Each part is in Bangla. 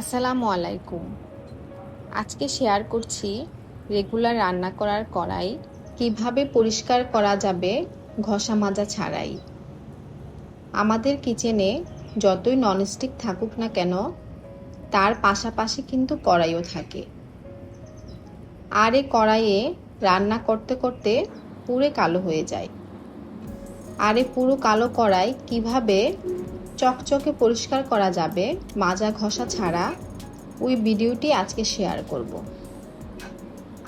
আসসালামু আলাইকুম। আজকে শেয়ার করছি রেগুলার রান্না করার কড়াই কীভাবে পরিষ্কার করা যাবে ঘষা মাজা ছাড়াই। আমাদের কিচেনে যতই ননস্টিক থাকুক না কেন, তার পাশাপাশি কিন্তু কড়াইও থাকে। আর এই কড়াইয়ে রান্না করতে করতে পুরে কালো হয়ে যায়। আর এই পুরো কালো কড়াই কীভাবে চকচকে পরিষ্কার করা যাবে, মাজা ঘষা ছাড়া। ওই ভিডিওটি আজকে শেয়ার করব।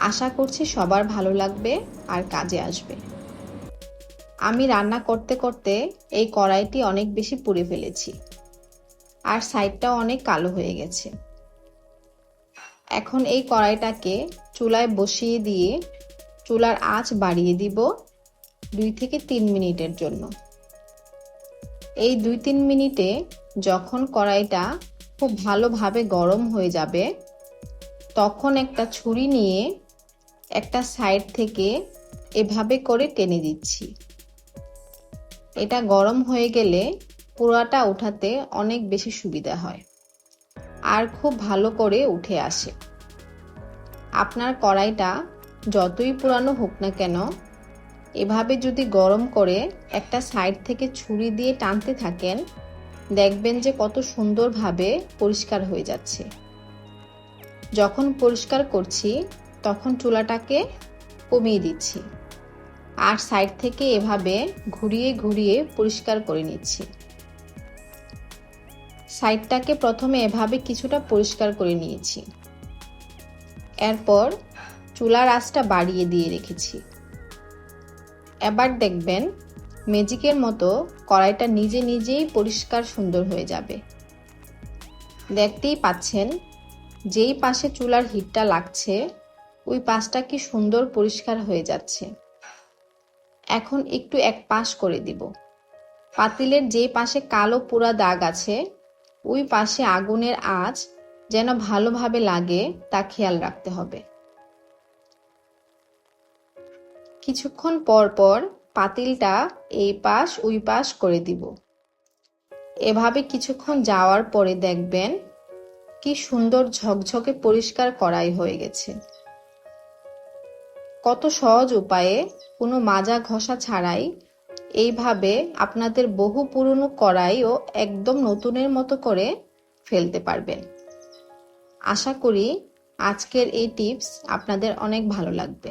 আশা করছি সবার ভালো লাগবে আর কাজে আসবে। আমি রান্না করতে করতে এই কড়াইটি অনেক বেশি পুড়ে ফেলেছি। আর সাইডটাও অনেক কালো হয়ে গেছে। এখন এই কড়াইটাকে চুলায় বসিয়ে দিয়ে চুলার আঁচ বাড়িয়ে দিব দুই থেকে তিন মিনিটের জন্য। এই দুই তিন মিনিটে যখন কড়াইটা খুব ভালোভাবে গরম হয়ে যাবে, তখন একটা ছুরি নিয়ে একটা সাইড থেকে এভাবে করে টেনে দিচ্ছি। এটা গরম হয়ে গেলে পোড়াটা উঠাতে অনেক বেশি সুবিধা হয় আর খুব ভালো করে উঠে আসে। আপনার কড়াইটা যতই পুরানো হোক না কেন এভাবে যদি গরম করে একটা সাইড থেকে ছুরি দিয়ে টানতে থাকেন, দেখবেন যে কত সুন্দরভাবে পরিষ্কার হয়ে যাচ্ছে। যখন পরিষ্কার করছি, তখন চুলাটাকে কমিয়ে দিচ্ছি আর সাইড থেকে এভাবে ঘুরিয়ে ঘুরিয়ে পরিষ্কার করে নিচ্ছি। সাইডটাকে প্রথমে এভাবে কিছুটা পরিষ্কার করে নিয়েছি। এরপর চুলার আঁচটা বাড়িয়ে দিয়ে রেখেছি। এবার দেখবেন ম্যাজিকের মতো কড়াইটা নিজে নিজেই পরিষ্কার সুন্দর হয়ে যাবে। দেখতেই পাচ্ছেন, যেই পাশে চুলার হিটটা লাগছে, ওই পাশটা কি সুন্দর পরিষ্কার হয়ে যাচ্ছে। এখন একটু এক পাশ করে দিব। পাতিলের যে পাশে কালো পুরা দাগ আছে, ওই পাশে আগুনের আঁচ যেন ভালোভাবে লাগে তা খেয়াল রাখতে হবে। কিছুক্ষণ পর পর পাতিলটা এই পাশ, ওই পাশ করে দিব। এভাবে কিছুক্ষণ যাওয়ার পরে দেখবেন কি সুন্দর ঝকঝকে পরিষ্কার করাই হয়ে গেছে। কত সহজ উপায়ে কোনো মাজা ঘষা ছাড়াই এইভাবে আপনাদের বহু পুরনো কড়াইও একদম নতুনের মতো করে ফেলতে পারবেন। আশা করি আজকের এই টিপস আপনাদের অনেক ভালো লাগবে।